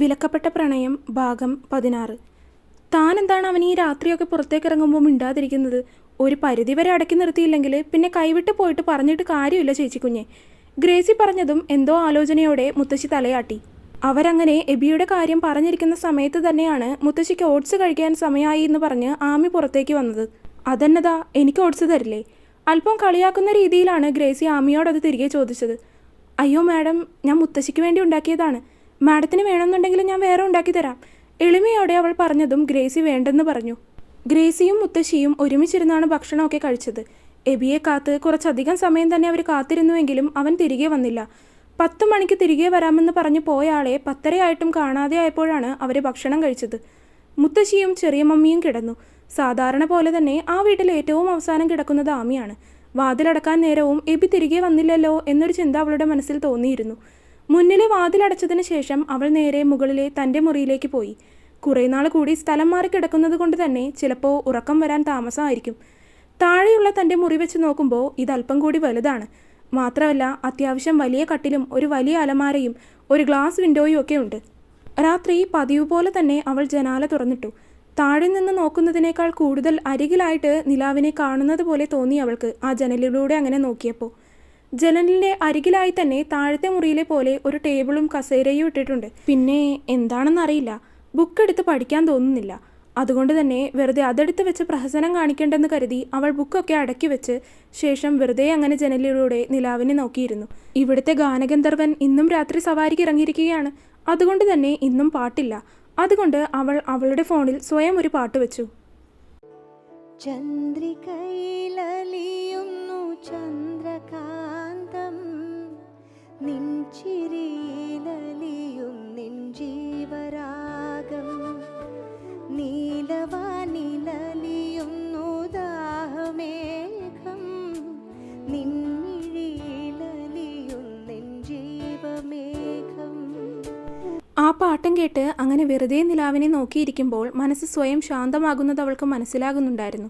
വിലക്കപ്പെട്ട പ്രണയം ഭാഗം പതിനാറ്. താൻ എന്താണ് അവൻ ഈ രാത്രിയൊക്കെ പുറത്തേക്ക് ഇറങ്ങുമ്പോൾ മിണ്ടാതിരിക്കുന്നത്? ഒരു പരിധി വരെ അടക്കി നിർത്തിയില്ലെങ്കിൽ പിന്നെ കൈവിട്ട് പോയിട്ട് പറഞ്ഞിട്ട് കാര്യമില്ല ചേച്ചി കുഞ്ഞെ ഗ്രേസി പറഞ്ഞതും എന്തോ ആലോചനയോടെ മുത്തശ്ശി തലയാട്ടി. അവരങ്ങനെ എബിയുടെ കാര്യം പറഞ്ഞിരിക്കുന്ന സമയത്ത് തന്നെയാണ് മുത്തശ്ശിക്ക് ഓട്സ് കഴിക്കാൻ സമയമായി എന്ന് പറഞ്ഞ് ആമി പുറത്തേക്ക് വന്നത്. അതെന്നതാ? എനിക്ക് ഓട്സ് തരില്ലേ? അല്പം കളിയാക്കുന്ന രീതിയിലാണ് ഗ്രേസി ആമിയോടത് തിരികെ ചോദിച്ചത്. അയ്യോ മാഡം ഞാൻ മുത്തശ്ശിക്ക് വേണ്ടി ഉണ്ടാക്കിയതാണ്. മാഡത്തിന് വേണമെന്നുണ്ടെങ്കിൽ ഞാൻ വേറെ ഉണ്ടാക്കി തരാം. എളിമയോടെ അവൾ പറഞ്ഞതും ഗ്രേസി വേണ്ടെന്ന് പറഞ്ഞു. ഗ്രേസിയും മുത്തശ്ശിയും ഒരുമിച്ചിരുന്നാണ് ഭക്ഷണമൊക്കെ കഴിച്ചത്. എബിയെ കാത്ത് കുറച്ചധികം സമയം തന്നെ അവർ കാത്തിരുന്നുവെങ്കിലും അവൻ തിരികെ വന്നില്ല. പത്ത് മണിക്ക് തിരികെ വരാമെന്ന് പറഞ്ഞു പോയ ആളെ പത്തരയായിട്ടും കാണാതെ ആയപ്പോഴാണ് അവർ ഭക്ഷണം കഴിച്ചത്. മുത്തശ്ശിയും ചെറിയ മമ്മിയും കിടന്നു. സാധാരണ പോലെ തന്നെ ആ വീട്ടിൽ ഏറ്റവും അവസാനം കിടക്കുന്നത് ആമിയാണ്. വാതിലടക്കാൻ നേരവും എബി തിരികെ വന്നില്ലല്ലോ എന്നൊരു ചിന്ത അവളുടെ മനസ്സിൽ തോന്നിയിരുന്നു. മുന്നിലെ വാതിലടച്ചതിന് ശേഷം അവൾ നേരെ മുകളിലെ തന്റെ മുറിയിലേക്ക് പോയി. കുറേ നാൾ കൂടി സ്ഥലം മാറി കിടക്കുന്നത് കൊണ്ട് തന്നെ ചിലപ്പോൾ ഉറക്കം വരാൻ താമസമായിരിക്കും. താഴെയുള്ള തന്റെ മുറി വെച്ച് നോക്കുമ്പോൾ ഇതല്പം കൂടി വലുതാണ്. മാത്രമല്ല അത്യാവശ്യം വലിയ കട്ടിലും ഒരു വലിയ അലമാരയും ഒരു ഗ്ലാസ് വിൻഡോയും ഒക്കെ ഉണ്ട്. രാത്രി പതിവ് പോലെ തന്നെ അവൾ ജനാല തുറന്നിട്ടു. താഴെ നിന്ന് നോക്കുന്നതിനേക്കാൾ കൂടുതൽ അരികിലായിട്ട് നിലാവിനെ കാണുന്നത് പോലെ തോന്നി അവൾക്ക് ആ ജനലിലൂടെ അങ്ങനെ നോക്കിയപ്പോൾ. ജനലിന്റെ അരികിലായി തന്നെ താഴത്തെ മുറിയിലെ പോലെ ഒരു ടേബിളും കസേരയും ഇട്ടിട്ടുണ്ട്. പിന്നെ എന്താണെന്നറിയില്ല ബുക്ക് എടുത്ത് പഠിക്കാൻ തോന്നുന്നില്ല. അതുകൊണ്ട് തന്നെ വെറുതെ അതെടുത്ത് വെച്ച് പ്രഹസനം കാണിക്കേണ്ടെന്ന് കരുതി അവൾ ബുക്കൊക്കെ അടക്കി വെച്ച് ശേഷം വെറുതെ അങ്ങനെ ജനലിലൂടെ നിലാവിനെ നോക്കിയിരുന്നു. ഇവിടുത്തെ ഗാനഗന്ധർവൻ ഇന്നും രാത്രി സവാരിക്ക് ഇറങ്ങിയിരിക്കുകയാണ്. അതുകൊണ്ട് തന്നെ ഇന്നും പാട്ടില്ല. അതുകൊണ്ട് അവൾ അവളുടെ ഫോണിൽ സ്വയം ഒരു പാട്ട് വെച്ചു. ചന്ദ്രികയിലലിയുന്നു ചന്ദ്രകാന്തം ജീവരാഗം. ജീവമേഘം. ആ പാട്ടും കേട്ട് അങ്ങനെ വെറുതെ നിലാവിനെ നോക്കിയിരിക്കുമ്പോൾ മനസ്സ് സ്വയം ശാന്തമാകുന്നത് അവൾക്ക് മനസ്സിലാകുന്നുണ്ടായിരുന്നു.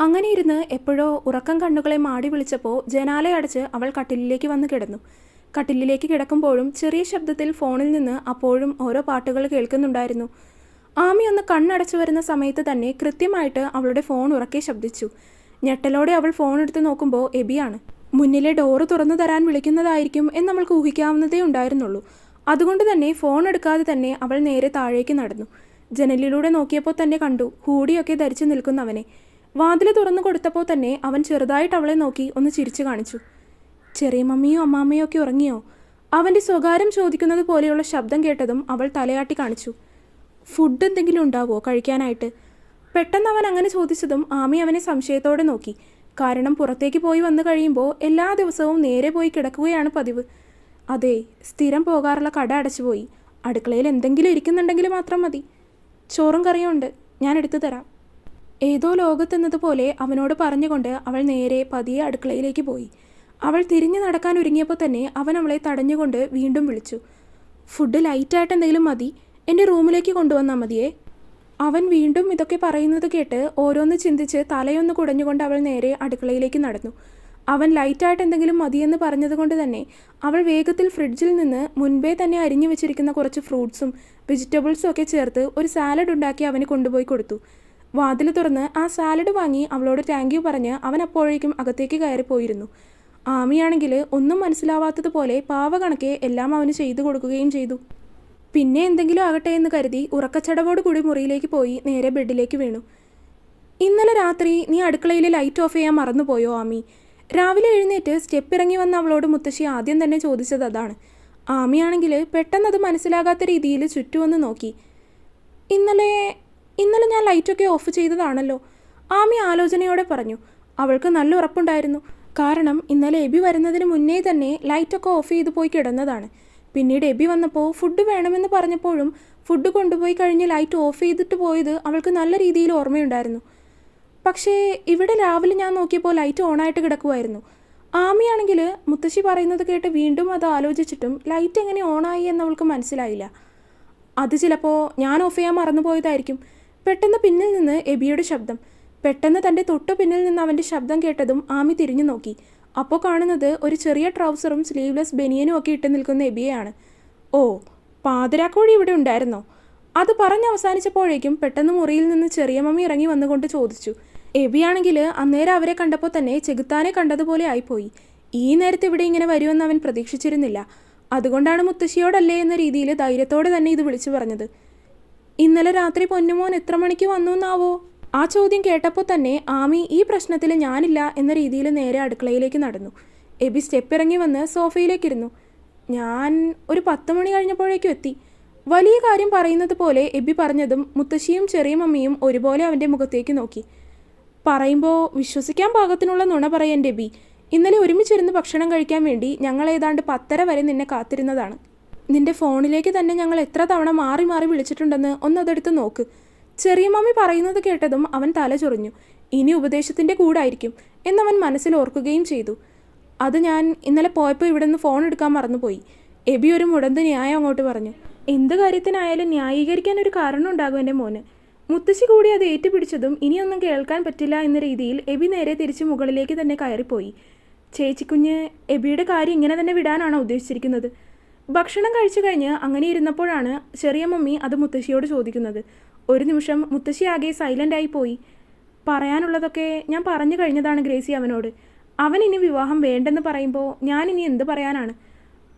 അങ്ങനെ ഇരുന്ന് എപ്പോഴോ ഉറക്കം കണ്ണുകളെ മാടി വിളിച്ചപ്പോൾ ജനാലയടച്ച് അവൾ കട്ടിലിലേക്ക് വന്ന് കിടന്നു. കട്ടിലിലേക്ക് കിടക്കുമ്പോഴും ചെറിയ ശബ്ദത്തിൽ ഫോണിൽ നിന്ന് അപ്പോഴും ഓരോ പാട്ടുകൾ കേൾക്കുന്നുണ്ടായിരുന്നു. ആമി ഒന്ന് കണ്ണടച്ചു വരുന്ന സമയത്ത് തന്നെ കൃത്യമായിട്ട് അവളുടെ ഫോൺ ഉറക്കെ ശബ്ദിച്ചു. ഞെട്ടലോടെ അവൾ ഫോൺ എടുത്ത് നോക്കുമ്പോൾ എബിയാണ്. മുന്നിലെ ഡോറ് തുറന്നു തരാൻ വിളിക്കുന്നതായിരിക്കും എന്ന് നമ്മൾക്ക് ഊഹിക്കാവുന്നതേ ഉണ്ടായിരുന്നുള്ളൂ. അതുകൊണ്ട് തന്നെ ഫോൺ എടുക്കാതെ തന്നെ അവൾ നേരെ താഴേക്ക് നടന്നു. ജനലിലൂടെ നോക്കിയപ്പോൾ തന്നെ കണ്ടു ഹൂടിയൊക്കെ ധരിച്ചു നിൽക്കുന്നവനെ. വാതിൽ തുറന്നു കൊടുത്തപ്പോൾ തന്നെ അവൻ ചെറുതായിട്ട് അവളെ നോക്കി ഒന്ന് ചിരിച്ചു കാണിച്ചു. ചെറിയ മമ്മിയോ അമ്മാമ്മയോ ഒക്കെ ഉറങ്ങിയോ? അവന്റെ സ്വകാര്യം ചോദിക്കുന്നത് പോലെയുള്ള ശബ്ദം കേട്ടതും അവൾ തലയാട്ടി കാണിച്ചു. ഫുഡ് എന്തെങ്കിലും ഉണ്ടാവോ കഴിക്കാനായിട്ട്? പെട്ടെന്ന് അവൻ അങ്ങനെ ചോദിച്ചതും ആമി അവനെ സംശയത്തോടെ നോക്കി. കാരണം പുറത്തേക്ക് പോയി വന്നു കഴിയുമ്പോൾ എല്ലാ ദിവസവും നേരെ പോയി കിടക്കുകയാണ് പതിവ്. അതെ സ്ഥിരം പോകാറുള്ള കട അടച്ചുപോയി അടുക്കളയിൽ എന്തെങ്കിലും ഇരിക്കുന്നുണ്ടെങ്കിൽ മാത്രം മതി. ചോറും കറിയും ഉണ്ട്. ഞാൻ എടുത്തു തരാം. ഏതോ ലോകത്തെന്നതുപോലെ അവനോട് പറഞ്ഞുകൊണ്ട് അവൾ നേരെ പതിയെ അടുക്കളയിലേക്ക് പോയി. അവൾ തിരിഞ്ഞു നടക്കാൻ ഒരുങ്ങിയപ്പോൾ തന്നെ അവൻ അവളെ തടഞ്ഞുകൊണ്ട് വീണ്ടും വിളിച്ചു. ഫുഡ് ലൈറ്റായിട്ട് എന്തെങ്കിലും മതി. എന്റെ റൂമിലേക്ക് കൊണ്ടുവന്നാൽ മതിയേ. അവൻ വീണ്ടും ഇതൊക്കെ പറയുന്നത് കേട്ട് ഓരോന്ന് ചിന്തിച്ച് തലയൊന്ന് കുടഞ്ഞുകൊണ്ട് അവൾ നേരെ അടുക്കളയിലേക്ക് നടന്നു. അവൻ ലൈറ്റായിട്ട് എന്തെങ്കിലും മതിയെന്ന് പറഞ്ഞതുകൊണ്ട് തന്നെ അവൾ വേഗത്തിൽ ഫ്രിഡ്ജിൽ നിന്ന് മുൻപേ തന്നെ അരിഞ്ഞു വെച്ചിരിക്കുന്ന കുറച്ച് ഫ്രൂട്ട്സും വെജിറ്റബിൾസും ഒക്കെ ചേർത്ത് ഒരു സാലഡ് ഉണ്ടാക്കി അവന് കൊണ്ടുപോയി കൊടുത്തു. വാതിൽ തുറന്ന് ആ സാലഡ് വാങ്ങി അവളോട് താങ്ക് യു പറഞ്ഞ് അവൻ അപ്പോഴേക്കും അകത്തേക്ക് കയറിപ്പോയിരുന്നു. ആമിയാണെങ്കിൽ ഒന്നും മനസ്സിലാവാത്തതുപോലെ പാവകണക്കെ എല്ലാം അവന് ചെയ്തു കൊടുക്കുകയും ചെയ്തു. പിന്നെ എന്തെങ്കിലും ആകട്ടെ എന്ന് കരുതി ഉറക്കച്ചടവോട് കൂടി മുറിയിലേക്ക് പോയി നേരെ ബെഡിലേക്ക് വീണു. ഇന്നലെ രാത്രി നീ അടുക്കളയിൽ ലൈറ്റ് ഓഫ് ചെയ്യാൻ മറന്നുപോയോ ആമി? രാവിലെ എഴുന്നേറ്റ് സ്റ്റെപ്പ് ഇറങ്ങി വന്ന അവളോട് മുത്തശ്ശി ആദ്യം തന്നെ ചോദിച്ചത് അതാണ്. ആമിയാണെങ്കിൽ പെട്ടെന്നത് മനസ്സിലാകാത്ത രീതിയിൽ ചുറ്റുമൊന്ന് നോക്കി. ഇന്നലെ ഇന്നലെ ഞാൻ ലൈറ്റൊക്കെ ഓഫ് ചെയ്തതാണല്ലോ. ആമി ആലോചനയോടെ പറഞ്ഞു. അവൾക്ക് നല്ല ഉറപ്പുണ്ടായിരുന്നു. കാരണം ഇന്നലെ എബി വരുന്നതിന് മുന്നേ തന്നെ ലൈറ്റൊക്കെ ഓഫ് ചെയ്ത് പോയി കിടന്നതാണ്. പിന്നീട് എബി വന്നപ്പോൾ ഫുഡ് വേണമെന്ന് പറഞ്ഞപ്പോഴും ഫുഡ് കൊണ്ടുപോയി കഴിഞ്ഞ് ലൈറ്റ് ഓഫ് ചെയ്തിട്ട് പോയത് അവൾക്ക് നല്ല രീതിയിൽ ഓർമ്മയുണ്ടായിരുന്നു. പക്ഷേ ഇവിടെ രാവിലെ ഞാൻ നോക്കിയപ്പോൾ ലൈറ്റ് ഓണായിട്ട് കിടക്കുമായിരുന്നു ആമിയാണെങ്കിൽ മുത്തശ്ശി പറയുന്നത് കേട്ട് വീണ്ടും അത് ആലോചിച്ചിട്ടും ലൈറ്റ് എങ്ങനെ ഓണായി എന്ന് അവൾക്ക് മനസ്സിലായില്ല. അത് ചിലപ്പോൾ ഞാൻ ഓഫ് ചെയ്യാൻ മറന്നു പോയതായിരിക്കും പെട്ടെന്ന് പിന്നിൽ നിന്ന് എബിയുടെ ശബ്ദം പെട്ടെന്ന് തന്റെ തൊട്ടു പിന്നിൽ നിന്ന് അവന്റെ ശബ്ദം കേട്ടതും ആമി തിരിഞ്ഞു നോക്കി. അപ്പോൾ കാണുന്നത് ഒരു ചെറിയ ട്രൗസറും സ്ലീവ്ലെസ് ബനിയനും ഒക്കെ ഇട്ട് നിൽക്കുന്ന എബിയെയാണ്. ഓ പാതിരാക്കോഴി ഇവിടെ ഉണ്ടായിരുന്നോ? അത് പറഞ്ഞ് അവസാനിച്ചപ്പോഴേക്കും പെട്ടെന്ന് മുറിയിൽ നിന്ന് ചെറിയ മമ്മി ഇറങ്ങി വന്നുകൊണ്ട് ചോദിച്ചു. എബിയാണെങ്കിൽ അന്നേരം അവരെ കണ്ടപ്പോൾ തന്നെ ചെകുത്താനെ കണ്ടതുപോലെ ആയിപ്പോയി. ഈ നേരത്തെ ഇവിടെ ഇങ്ങനെ വരുമെന്ന് അവൻ പ്രതീക്ഷിച്ചിരുന്നില്ല. അതുകൊണ്ടാണ് മുത്തശ്ശിയോടല്ലേ എന്ന രീതിയിൽ ധൈര്യത്തോടെ തന്നെ ഇത് വിളിച്ചു പറഞ്ഞത്. ഇന്നലെ രാത്രി പൊന്നുമോൻ എത്ര മണിക്ക് വന്നു എന്നാവോ? ആ ചോദ്യം കേട്ടപ്പോൾ തന്നെ ആമി ഈ പ്രശ്നത്തിൽ ഞാനില്ല എന്ന രീതിയിൽ നേരെ അടുക്കളയിലേക്ക് നടന്നു. എബി സ്റ്റെപ്പ് ഇറങ്ങി വന്ന് സോഫയിലേക്കിരുന്നു. ഞാൻ ഒരു പത്ത് മണി കഴിഞ്ഞപ്പോഴേക്കും എത്തി. വലിയ കാര്യം പറയുന്നത് പോലെ എബി പറഞ്ഞതും മുത്തശ്ശിയും ചെറിയ മമ്മിയും ഒരുപോലെ അവന്റെ മുഖത്തേക്ക് നോക്കി. പറയുമ്പോൾ വിശ്വസിക്കാൻ പാകത്തിനുള്ള നുണ പറയാൻ ഡെബി ഇന്നലെ ഒരുമിച്ചിരുന്ന് ഭക്ഷണം കഴിക്കാൻ വേണ്ടി ഞങ്ങൾ ഏതാണ്ട് പത്തര വരെ നിന്നെ കാത്തിരുന്നതാണ്. നിന്റെ ഫോണിലേക്ക് തന്നെ ഞങ്ങൾ എത്ര തവണ മാറി മാറി വിളിച്ചിട്ടുണ്ടെന്ന് ഒന്നതെടുത്ത് നോക്ക്. ചെറിയ മമ്മി പറയുന്നത് കേട്ടതും അവൻ തല ചൊറിഞ്ഞു. ഇനി ഉപദേശത്തിന്റെ കൂടായിരിക്കും എന്നവൻ മനസ്സിൽ ഓർക്കുകയും ചെയ്തു. അത് ഞാൻ ഇന്നലെ പോയപ്പോൾ ഇവിടെ നിന്ന് ഫോൺ എടുക്കാൻ മറന്നുപോയി. എബി ഒരു മുടന്ത് ന്യായം അങ്ങോട്ട് പറഞ്ഞു. എന്ത് കാര്യത്തിനായാലും ന്യായീകരിക്കാൻ ഒരു കാരണം ഉണ്ടാകും എന്റെ മോന്. മുത്തശ്ശി കൂടി അത് ഏറ്റുപിടിച്ചതും ഇനിയൊന്നും കേൾക്കാൻ പറ്റില്ല എന്ന രീതിയിൽ എബി നേരെ തിരിച്ച് മുകളിലേക്ക് തന്നെ കയറിപ്പോയി. ചേച്ചിക്കുഞ്ഞ് എബിയുടെ കാര്യം ഇങ്ങനെ തന്നെ വിടാനാണോ ഉദ്ദേശിച്ചിരിക്കുന്നത്? ഭക്ഷണം കഴിച്ചു കഴിഞ്ഞ് അങ്ങനെ ഇരുന്നപ്പോഴാണ് ചെറിയ മമ്മി അത് മുത്തശ്ശിയോട് ചോദിക്കുന്നത്. ഒരു നിമിഷം മുത്തശ്ശി ആകെ സൈലന്റായി പോയി. പറയാനുള്ളതൊക്കെ ഞാൻ പറഞ്ഞു കഴിഞ്ഞതാണ് ഗ്രേസി അവനോട്. അവൻ ഇനി വിവാഹം വേണ്ടെന്ന് പറയുമ്പോൾ ഞാൻ ഇനി എന്ത് പറയാനാണ്?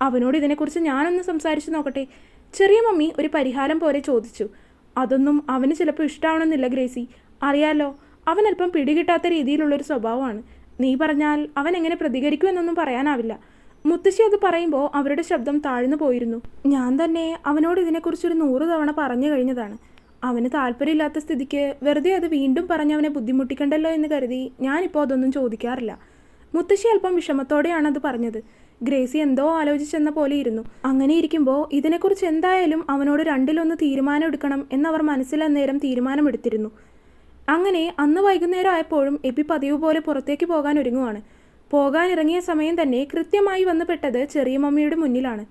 അവനോട് ഇതിനെക്കുറിച്ച് ഞാനൊന്ന് സംസാരിച്ചു നോക്കട്ടെ? ചെറിയ മമ്മി ഒരു പരിഹാരം പോലെ ചോദിച്ചു. അതൊന്നും അവന് ചിലപ്പോൾ ഇഷ്ടമാവണമെന്നില്ല ഗ്രേസി. അറിയാലോ അവൻ അല്പം പിടികിട്ടാത്ത രീതിയിലുള്ളൊരു സ്വഭാവമാണ്. നീ പറഞ്ഞാൽ അവൻ എങ്ങനെ പ്രതികരിക്കുമെന്നൊന്നും പറയാനാവില്ല. മുത്തശ്ശി അത് പറയുമ്പോൾ അവരുടെ ശബ്ദം താഴ്ന്നു പോയിരുന്നു. ഞാൻ തന്നെ അവനോട് ഇതിനെക്കുറിച്ചൊരു നൂറ് തവണ പറഞ്ഞു കഴിഞ്ഞതാണ്. അവന് താല്പര്യമില്ലാത്ത സ്ഥിതിക്ക് വെറുതെ അത് വീണ്ടും പറഞ്ഞ് അവനെ ബുദ്ധിമുട്ടിക്കണ്ടല്ലോ എന്ന് കരുതി ഞാനിപ്പോൾ അതൊന്നും ചോദിക്കാറില്ല. മുത്തശ്ശി അല്പം വിഷമത്തോടെയാണ് അത് പറഞ്ഞത്. ഗ്രേസി എന്തോ ആലോചിച്ചെന്ന പോലെ ഇരുന്നു. അങ്ങനെ ഇരിക്കുമ്പോൾ ഇതിനെക്കുറിച്ച് എന്തായാലും അവനോട് രണ്ടിലൊന്ന് തീരുമാനം എടുക്കണം എന്നവർ മനസ്സിൽ അന്നേരം തീരുമാനമെടുത്തിരുന്നു. അങ്ങനെ അന്ന് വൈകുന്നേരം ആയപ്പോഴും എപ്പി പതിവ് പോലെ പുറത്തേക്ക് പോകാൻ ഒരുങ്ങുവാണ്. പോകാനിറങ്ങിയ സമയം തന്നെ കൃത്യമായി വന്നുപെട്ടത് ചെറിയ മമ്മിയുടെ മുന്നിലാണ്.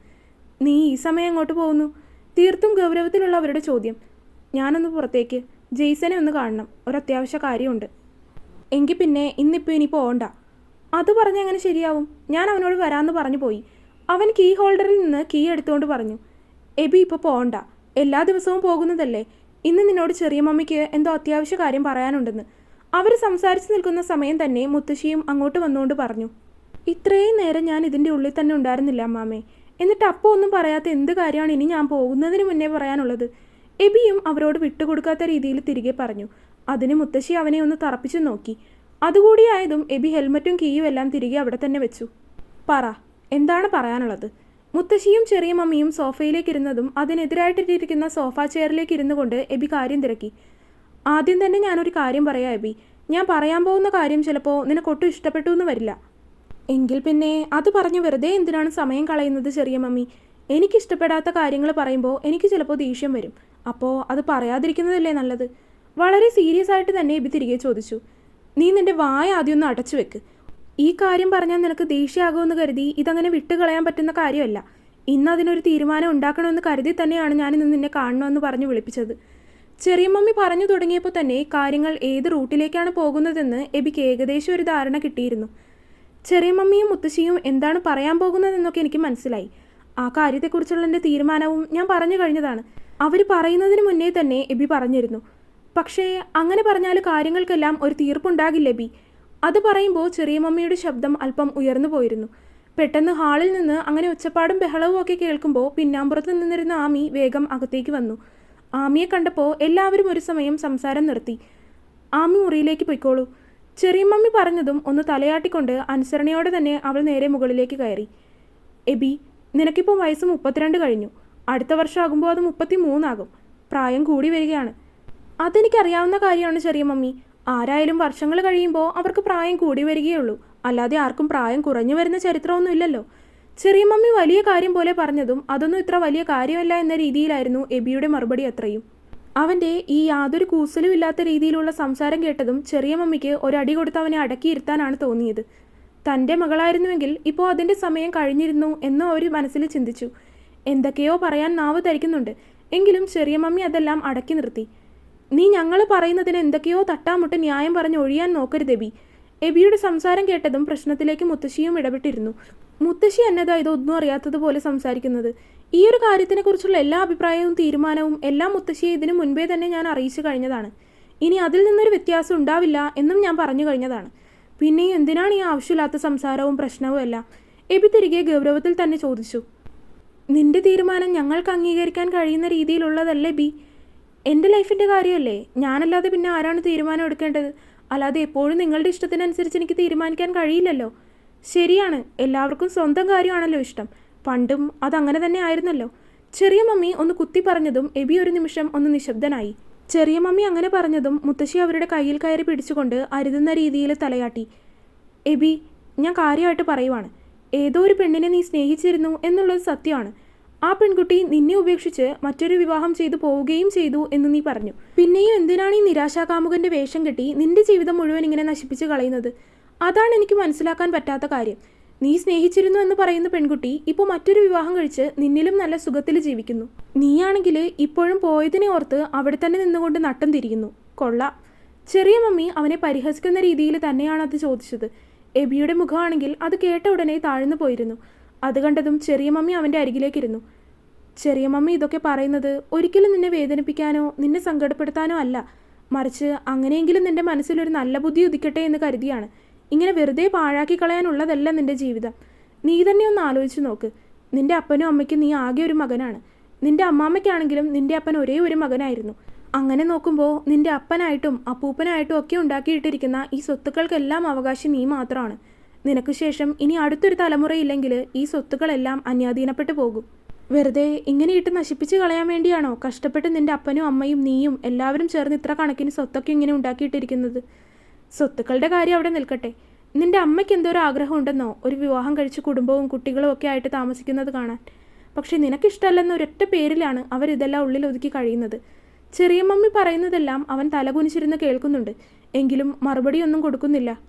നീ ഈ സമയം അങ്ങോട്ട് പോകുന്നു? തീർത്തും ഗൗരവത്തിലുള്ള അവരുടെ ചോദ്യം. ഞാനൊന്ന് പുറത്തേക്ക്. ജെയ്സനെ ഒന്ന് കാണണം. ഒരു അത്യാവശ്യ കാര്യമുണ്ട്. എങ്കിൽ പിന്നെ ഇന്നിപ്പോൾ ഇനി പോകണ്ട അത് പറഞ്ഞ എങ്ങനെ ശരിയാവും? ഞാൻ അവനോട് വരാമെന്ന് പറഞ്ഞു പോയി. അവൻ കീ ഹോൾഡറിൽ നിന്ന് കീ എടുത്തുകൊണ്ട് പറഞ്ഞു. എബി ഇപ്പോൾ പോകണ്ട എല്ലാ ദിവസവും പോകുന്നതല്ലേ? ഇന്ന് നിന്നോട് ചെറിയ മമ്മിക്ക് എന്തോ അത്യാവശ്യ കാര്യം പറയാനുണ്ടെന്ന്. അവർ സംസാരിച്ച് നിൽക്കുന്ന സമയം തന്നെ മുത്തശ്ശിയും അങ്ങോട്ട് വന്നുകൊണ്ട് പറഞ്ഞു. ഇത്രയും നേരം ഞാൻ ഇതിന്റെ ഉള്ളിൽ തന്നെ ഉണ്ടായിരുന്നില്ല അമ്മാമേ. എന്നിട്ട് അപ്പോൾ ഒന്നും പറയാത്ത എന്ത് കാര്യമാണ് ഇനി ഞാൻ പോകുന്നതിന് മുന്നേ പറയാനുള്ളത്? എബിയും അവരോട് വിട്ടുകൊടുക്കാത്ത രീതിയിൽ തിരികെ പറഞ്ഞു. അതിന് മുത്തശ്ശി അവനെ ഒന്ന് തറപ്പിച്ചു നോക്കി. അതുകൂടിയായതും എബി ഹെൽമറ്റും കീയും എല്ലാം തിരികെ അവിടെ തന്നെ വെച്ചു. പറ എന്താണ് പറയാനുള്ളത്? മുത്തശ്ശിയും ചെറിയ മമ്മിയും സോഫയിലേക്ക് ഇരുന്നതും അതിനെതിരായിട്ടിരിക്കുന്ന സോഫ ചെയറിലേക്ക് ഇരുന്നു കൊണ്ട് എബി കാര്യം തിരക്കി. ആദ്യം തന്നെ ഞാനൊരു കാര്യം പറയാം എബി. ഞാൻ പറയാൻ പോകുന്ന കാര്യം ചിലപ്പോൾ നിനക്കൊട്ടും ഇഷ്ടപ്പെട്ടു എന്ന് വരില്ല. എങ്കിൽ പിന്നെ അത് പറഞ്ഞ് വെറുതെ എന്തിനാണ് സമയം കളയുന്നത് ചെറിയ മമ്മി? എനിക്കിഷ്ടപ്പെടാത്ത കാര്യങ്ങൾ പറയുമ്പോൾ എനിക്ക് ചിലപ്പോൾ ദേഷ്യം വരും. അപ്പോൾ അത് പറയാതിരിക്കുന്നതല്ലേ നല്ലത്? വളരെ സീരിയസ് ആയിട്ട് തന്നെ എബി തിരികെ ചോദിച്ചു. നീ നിന്റെ വായ ആദ്യം ഒന്ന് അടച്ചു വെക്ക്. ഈ കാര്യം പറഞ്ഞാൽ നിനക്ക് ദേഷ്യമാകുമെന്ന് കരുതി ഇതങ്ങനെ വിട്ടുകളയാൻ പറ്റുന്ന കാര്യമല്ല. ഇന്ന് അതിനൊരു തീരുമാനം ഉണ്ടാക്കണമെന്ന് കരുതി തന്നെയാണ് ഞാനിന്ന് നിന്നെ കാണണമെന്ന് പറഞ്ഞു വിളിപ്പിച്ചത്. ചെറിയ മമ്മി പറഞ്ഞു തുടങ്ങിയപ്പോൾ തന്നെ കാര്യങ്ങൾ ഏത് റൂട്ടിലേക്കാണ് പോകുന്നതെന്ന് എബിക്ക് ഏകദേശം ഒരു ധാരണ കിട്ടിയിരുന്നു. ചെറിയ മമ്മിയും മുത്തശ്ശിയും എന്താണ് പറയാൻ പോകുന്നതെന്നൊക്കെ എനിക്ക് മനസ്സിലായി. ആ കാര്യത്തെക്കുറിച്ചുള്ള എന്റെ തീരുമാനവും ഞാൻ പറഞ്ഞു കഴിഞ്ഞതാണ്. അവർ പറയുന്നതിന് മുന്നേ തന്നെ എബി പറഞ്ഞിരുന്നു. പക്ഷേ അങ്ങനെ പറഞ്ഞാൽ കാര്യങ്ങൾക്കെല്ലാം ഒരു തീർപ്പുണ്ടാകില്ല എബി. അത് പറയുമ്പോൾ ചെറിയ മമ്മിയുടെ ശബ്ദം അല്പം ഉയർന്നു പോയിരുന്നു. പെട്ടെന്ന് ഹാളിൽ നിന്ന് അങ്ങനെ ഒച്ചപ്പാടും ബഹളവും ഒക്കെ കേൾക്കുമ്പോൾ പിന്നാമ്പുറത്ത് നിന്നിരുന്ന ആമി വേഗം അകത്തേക്ക് വന്നു. ആമിയെ കണ്ടപ്പോൾ എല്ലാവരും ഒരു സമയം സംസാരം നിർത്തി. ആമി മുറിയിലേക്ക് പൊയ്ക്കോളൂ. ചെറിയ മമ്മി പറഞ്ഞതും ഒന്ന് തലയാട്ടിക്കൊണ്ട് അനുസരണയോടെ തന്നെ അവൾ നേരെ മുകളിലേക്ക് കയറി. എബി നിനക്കിപ്പോൾ വയസ്സ് മുപ്പത്തിരണ്ട് കഴിഞ്ഞു. അടുത്ത വർഷമാകുമ്പോൾ അത് മുപ്പത്തി മൂന്നാകും പ്രായം കൂടി വരികയാണ്. അതെനിക്കറിയാവുന്ന കാര്യമാണ് ചെറിയ മമ്മി. ആരായാലും വർഷങ്ങൾ കഴിയുമ്പോൾ അവർക്ക് പ്രായം കൂടി വരികയുള്ളൂ. അല്ലാതെ ആർക്കും പ്രായം കുറഞ്ഞു വരുന്ന ചരിത്രമൊന്നും ഇല്ലല്ലോ. ചെറിയ മമ്മി വലിയ കാര്യം പോലെ പറഞ്ഞതും അതൊന്നും ഇത്ര വലിയ കാര്യമല്ല എന്ന രീതിയിലായിരുന്നു എബിയുടെ മറുപടി അത്രയും. അവന്റെ ഈ യാതൊരു കൂസലും ഇല്ലാത്ത രീതിയിലുള്ള സംസാരം കേട്ടതും ചെറിയ മമ്മിക്ക് ഒരടി കൊടുത്ത് അവനെ അടക്കിയിരുത്താനാണ് തോന്നിയത്. തന്റെ മകളായിരുന്നുവെങ്കിൽ ഇപ്പോൾ അതിന്റെ സമയം കഴിഞ്ഞിരുന്നു എന്നും അവർ മനസ്സിൽ ചിന്തിച്ചു. എന്തൊക്കെയോ പറയാൻ നാവ് ധരിക്കുന്നുണ്ട്. എങ്കിലും ചെറിയ മമ്മി അതെല്ലാം അടക്കി നിർത്തി. നീ ഞങ്ങൾ പറയുന്നതിന് എന്തൊക്കെയോ തട്ടാമുട്ട് ന്യായം പറഞ്ഞ് ഒഴിയാൻ നോക്കരുത് എബി. എബിയുടെ സംസാരം കേട്ടതും പ്രശ്നത്തിലേക്ക് മുത്തശ്ശിയും ഇടപെട്ടിരുന്നു. മുത്തശ്ശി എന്നതാ ഇതൊന്നും അറിയാത്തതുപോലെ സംസാരിക്കുന്നത്? ഈ ഒരു കാര്യത്തിനെക്കുറിച്ചുള്ള എല്ലാ അഭിപ്രായവും തീരുമാനവും എല്ലാം മുത്തശ്ശിയെ ഇതിനു മുൻപേ തന്നെ ഞാൻ അറിയിച്ചു കഴിഞ്ഞതാണ്. ഇനി അതിൽ നിന്നൊരു വ്യത്യാസം ഉണ്ടാവില്ല എന്നും ഞാൻ പറഞ്ഞു കഴിഞ്ഞതാണ്. പിന്നെ എന്തിനാണ് ഈ ആവശ്യമില്ലാത്ത സംസാരവും പ്രശ്നവും എല്ലാം? എബി തിരികെ ഗൗരവത്തിൽ തന്നെ ചോദിച്ചു. നിന്റെ തീരുമാനം ഞങ്ങൾക്ക് അംഗീകരിക്കാൻ കഴിയുന്ന രീതിയിലുള്ളതല്ലേ ബി? എന്റെ ലൈഫിന്റെ കാര്യമല്ലേ? ഞാനല്ലാതെ പിന്നെ ആരാണ് തീരുമാനം എടുക്കേണ്ടത്? അല്ലാതെ എപ്പോഴും നിങ്ങളുടെ ഇഷ്ടത്തിനനുസരിച്ച് എനിക്ക് തീരുമാനിക്കാൻ കഴിയില്ലല്ലോ. ശരിയാണ് എല്ലാവർക്കും സ്വന്തം കാര്യമാണല്ലോ ഇഷ്ടം. പണ്ടും അതങ്ങനെ തന്നെ ആയിരുന്നല്ലോ. ചെറിയ മമ്മി ഒന്ന് കുത്തി പറഞ്ഞതും എബി ഒരു നിമിഷം ഒന്ന് നിശബ്ദനായി. ചെറിയ മമ്മി അങ്ങനെ പറഞ്ഞതും മുത്തശ്ശി അവരുടെ കയ്യിൽ കയറി പിടിച്ചുകൊണ്ട് അരുതുന്ന രീതിയിൽ തലയാട്ടി. എബി ഞാൻ കാര്യമായിട്ട് പറയുവാണ്. ഏതോ ഒരു പെണ്ണിനെ നീ സ്നേഹിച്ചിരുന്നു എന്നുള്ളത് സത്യമാണ്. ആ പെൺകുട്ടി നിന്നെ ഉപേക്ഷിച്ച് മറ്റൊരു വിവാഹം ചെയ്തു പോവുകയും ചെയ്തു എന്ന് നീ പറഞ്ഞു. പിന്നെയും എന്തിനാണ് ഈ നിരാശാകാമുകന്റെ വേഷം കെട്ടി നിന്റെ ജീവിതം മുഴുവൻ ഇങ്ങനെ നശിപ്പിച്ച് കളയുന്നത്? അതാണ് എനിക്ക് മനസ്സിലാക്കാൻ പറ്റാത്ത കാര്യം. നീ സ്നേഹിച്ചിരുന്നു എന്ന് പറയുന്ന പെൺകുട്ടി ഇപ്പോൾ മറ്റൊരു വിവാഹം കഴിച്ച് നിന്നിലും നല്ല സുഖത്തിൽ ജീവിക്കുന്നു. നീയാണെങ്കിൽ ഇപ്പോഴും പോയതിനെ ഓർത്ത് അവിടെ തന്നെ നിന്നുകൊണ്ട് നട്ടം തിരിയുന്നു. കൊള്ള. ചെറിയ മമ്മി അവനെ പരിഹസിക്കുന്ന രീതിയിൽ തന്നെയാണ് അത് ചോദിച്ചത്. എബിയുടെ മുഖമാണെങ്കിൽ അത് കേട്ട ഉടനെ താഴ്ന്നു പോയിരുന്നു. അത് കണ്ടതും ചെറിയ മമ്മി അവന്റെ അരികിലേക്കിരുന്നു. ചെറിയ മമ്മി ഇതൊക്കെ പറയുന്നത് ഒരിക്കലും നിന്നെ വേദനിപ്പിക്കാനോ നിന്നെ സങ്കടപ്പെടുത്താനോ അല്ല. മറിച്ച് അങ്ങനെയെങ്കിലും നിന്റെ മനസ്സിലൊരു നല്ല ബുദ്ധി ഉദിക്കട്ടെ എന്ന് കരുതിയാണ്. ഇങ്ങനെ വെറുതെ പാഴാക്കി കളയാനുള്ളതല്ല നിന്റെ ജീവിതം. നീ തന്നെ ഒന്ന് ആലോചിച്ച് നോക്ക്. നിന്റെ അപ്പനും അമ്മയ്ക്കും നീ ആകെ ഒരു മകനാണ്. നിന്റെ അമ്മാമ്മയ്ക്കാണെങ്കിലും നിന്റെ അപ്പൻ ഒരേ ഒരു മകനായിരുന്നു. അങ്ങനെ നോക്കുമ്പോൾ നിന്റെ അപ്പനായിട്ടും അപ്പൂപ്പനായിട്ടും ഒക്കെ ഉണ്ടാക്കിയിട്ടിരിക്കുന്ന ഈ സ്വത്തുക്കൾക്കെല്ലാം അവകാശം നീ മാത്രമാണ് നിനക്ക് ശേഷം ഇനി അടുത്തൊരു തലമുറയില്ലെങ്കിൽ ഈ സ്വത്തുക്കളെല്ലാം അന്യാധീനപ്പെട്ടു പോകും. വെറുതെ ഇങ്ങനെ ഇട്ട് നശിപ്പിച്ച് കളയാൻ വേണ്ടിയാണോ കഷ്ടപ്പെട്ട് നിന്റെ അപ്പനും അമ്മയും നീയും എല്ലാവരും ചേർന്ന് ഇത്ര കണക്കിന് സ്വത്തൊക്കെ ഇങ്ങനെ ഉണ്ടാക്കിയിട്ടിരിക്കുന്നത്? സ്വത്തുക്കളുടെ കാര്യം അവിടെ നിൽക്കട്ടെ. നിന്റെ അമ്മയ്ക്ക് എന്തോ ഒരു ആഗ്രഹം ഉണ്ടെന്നോ ഒരു വിവാഹം കഴിച്ച് കുടുംബവും കുട്ടികളും ഒക്കെ ആയിട്ട് താമസിക്കുന്നത് കാണാൻ. പക്ഷെ നിനക്കിഷ്ടമല്ലെന്ന ഒരൊറ്റ പേരിലാണ് അവരിതെല്ലാം ഉള്ളിൽ ഒതുക്കി കഴിയുന്നത്. ചെറിയ മമ്മി പറയുന്നതെല്ലാം അവൻ തലകുനിച്ചിരുന്ന് കേൾക്കുന്നുണ്ട്. എങ്കിലും മറുപടിയൊന്നും കൊടുക്കുന്നില്ല.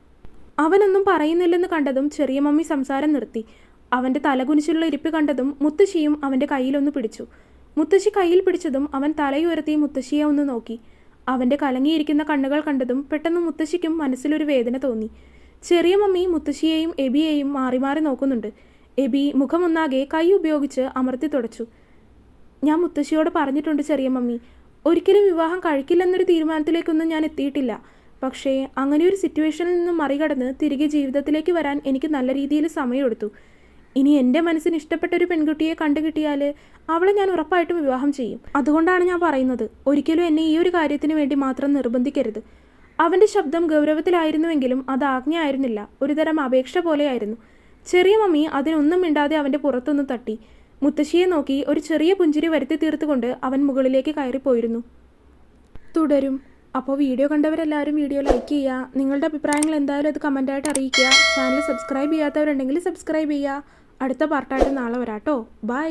അവനൊന്നും പറയുന്നില്ലെന്ന് കണ്ടതും ചെറിയ മമ്മി സംസാരം നിർത്തി. അവന്റെ തലകുനിച്ചുള്ള ഇരിപ്പ് കണ്ടതും മുത്തശ്ശിയും അവന്റെ കയ്യിലൊന്ന് പിടിച്ചു. മുത്തശ്ശി കയ്യിൽ പിടിച്ചതും അവൻ തലയുയർത്തി മുത്തശ്ശിയെ ഒന്ന് നോക്കി. അവന്റെ കലങ്ങിയിരിക്കുന്ന കണ്ണുകൾ കണ്ടതും പെട്ടെന്ന് മുത്തശ്ശിക്കും മനസ്സിലൊരു വേദന തോന്നി. ചെറിയ മമ്മി മുത്തശ്ശിയെയും എബിയെയും മാറി മാറി നോക്കുന്നുണ്ട്. എബി മുഖമൊന്നാകെ കൈ ഉപയോഗിച്ച് അമർത്തി തുടച്ചു. ഞാൻ മുത്തശ്ശിയോട് പറഞ്ഞിട്ടുണ്ട് ചെറിയ മമ്മി. ഒരിക്കലും വിവാഹം കഴിക്കില്ലെന്നൊരു തീരുമാനത്തിലേക്കൊന്നും ഞാൻ എത്തിയിട്ടില്ല. പക്ഷേ അങ്ങനെ ഒരു സിറ്റുവേഷനിൽ നിന്ന് മറികടന്ന് തിരികെ ജീവിതത്തിലേക്ക് വരാൻ എനിക്ക് നല്ല രീതിയിൽ സമയമെടുത്തു. ഇനി എന്റെ മനസ്സിന് ഇഷ്ടപ്പെട്ട ഒരു പെൺകുട്ടിയെ കണ്ടുകിട്ടിയാൽ അവളെ ഞാൻ ഉറപ്പായിട്ടും വിവാഹം ചെയ്യും. അതുകൊണ്ടാണ് ഞാൻ പറയുന്നത് ഒരിക്കലും എന്നെ ഈ ഒരു കാര്യത്തിന് വേണ്ടി മാത്രം നിർബന്ധിക്കരുത്. അവന്റെ ശബ്ദം ഗൗരവത്തിലായിരുന്നുവെങ്കിലും അത് ആജ്ഞയായിരുന്നില്ല. ഒരുതരം അപേക്ഷ പോലെയായിരുന്നു. ചെറിയ മമ്മി അതിനൊന്നും മിണ്ടാതെ അവന്റെ പുറത്തൊന്ന് തട്ടി. മുത്തശ്ശിയെ നോക്കി ഒരു ചെറിയ പുഞ്ചിരി വരുത്തി തീർത്തുകൊണ്ട് അവൻ മുകളിലേക്ക് കയറിപ്പോയിരുന്നു. തുടരും. അപ്പോൾ വീഡിയോ കണ്ടവരെല്ലാവരും വീഡിയോ ലൈക്ക് ചെയ്യുക നിങ്ങളുടെ അഭിപ്രായങ്ങൾ എന്തായാലും അത് കമന്റായിട്ട് അറിയിക്കുക. ചാനൽ സബ്സ്ക്രൈബ് ചെയ്യാത്തവരുണ്ടെങ്കിൽ സബ്സ്ക്രൈബ് ചെയ്യുക അടുത്ത പാർട്ടായിട്ട് നാളെ വരാട്ടോ. ബൈ